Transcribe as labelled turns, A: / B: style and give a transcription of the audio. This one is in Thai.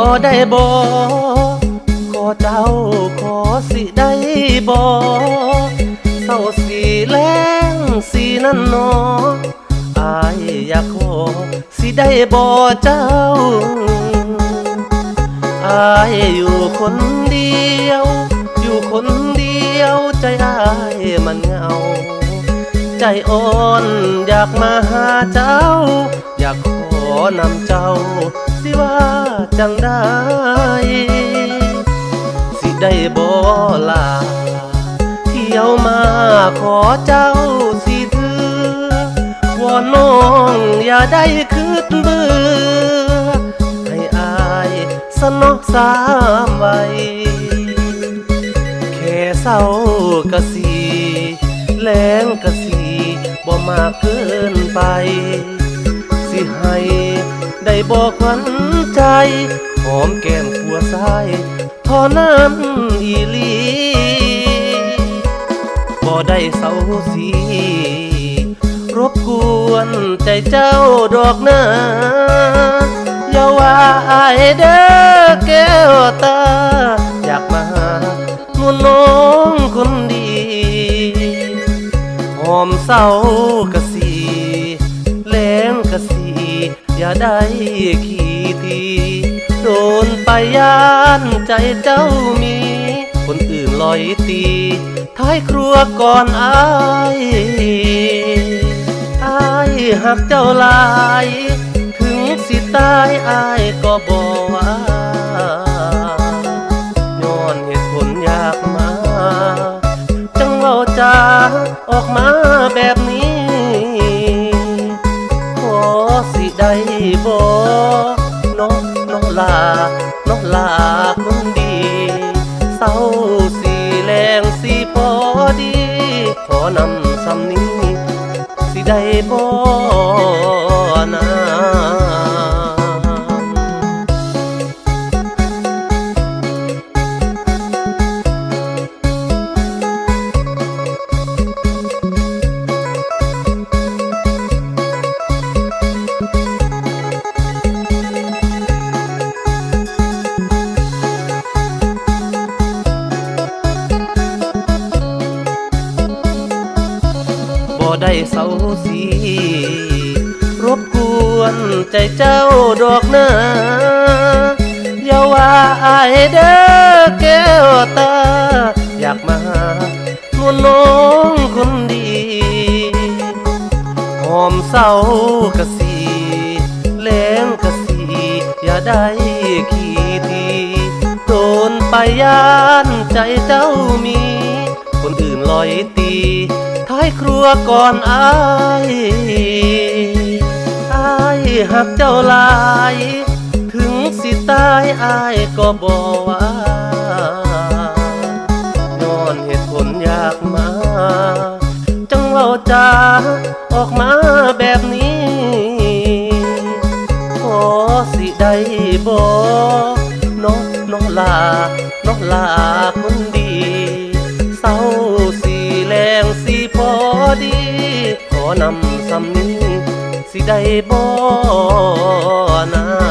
A: อได้บ่ขอเจ้าขอสิได้บ่เศร้าสีแรงสีนั่นนออายอยากขอสิได้บ่เจ้าอายอยู่คนเดียว อยู่คนเดียวใจอายมันเหงา ใจอ่อนอยากมาหาเจ้า จังได้สิได้บ่ลาเที่ยวมาขอเจ้าสิเถือวอนน้องอย่าได้คืดเบื่อให้อายสนอกสามไว้แค่เศร้ากะสีแรงกะสีบ่มากเกินไป สิให้ ได้บอกควันใจ หอมแก้มขัวซ้ายทอนั้นอีลีบ่ได้เศร้าสี รบกวนใจเจ้าดอกนาอย่าว่าอายเด้อแก้วตา อยากมามวนน้องคนดี หอมเศร้ากะ ได้ขี่ทีโดนไปยานใจเจ้ามี คนอื่นลอยตี ท้ายครัวก่อนอายอายหักเจ้าลาย ถึงสิตายอายก็บอก นำสำนี้สิได้บ่ เศร้าสี รบกวนใจเจ้าดอกหนาอย่าว่าอายเด้อแก้วตา อยากมาหนวลน้องคนดีหอมเศร้ากะสีแรงกะสี อย่าได้ขี้ทีโดนไปยานใจเจ้ามี คนอื่นลอยตีายครัวก่อนอายอายหักเจ้าลาย ถึงสิตายอายก็บอว่าย้อนเหตุผลอยากมา จังเราจาออกมาแบบนี้ ขอสิได้บ่น้องน้องลา น้องลาคนดีเศร้า งสีพอดี ขอนำสำนี้สิได้บ่นา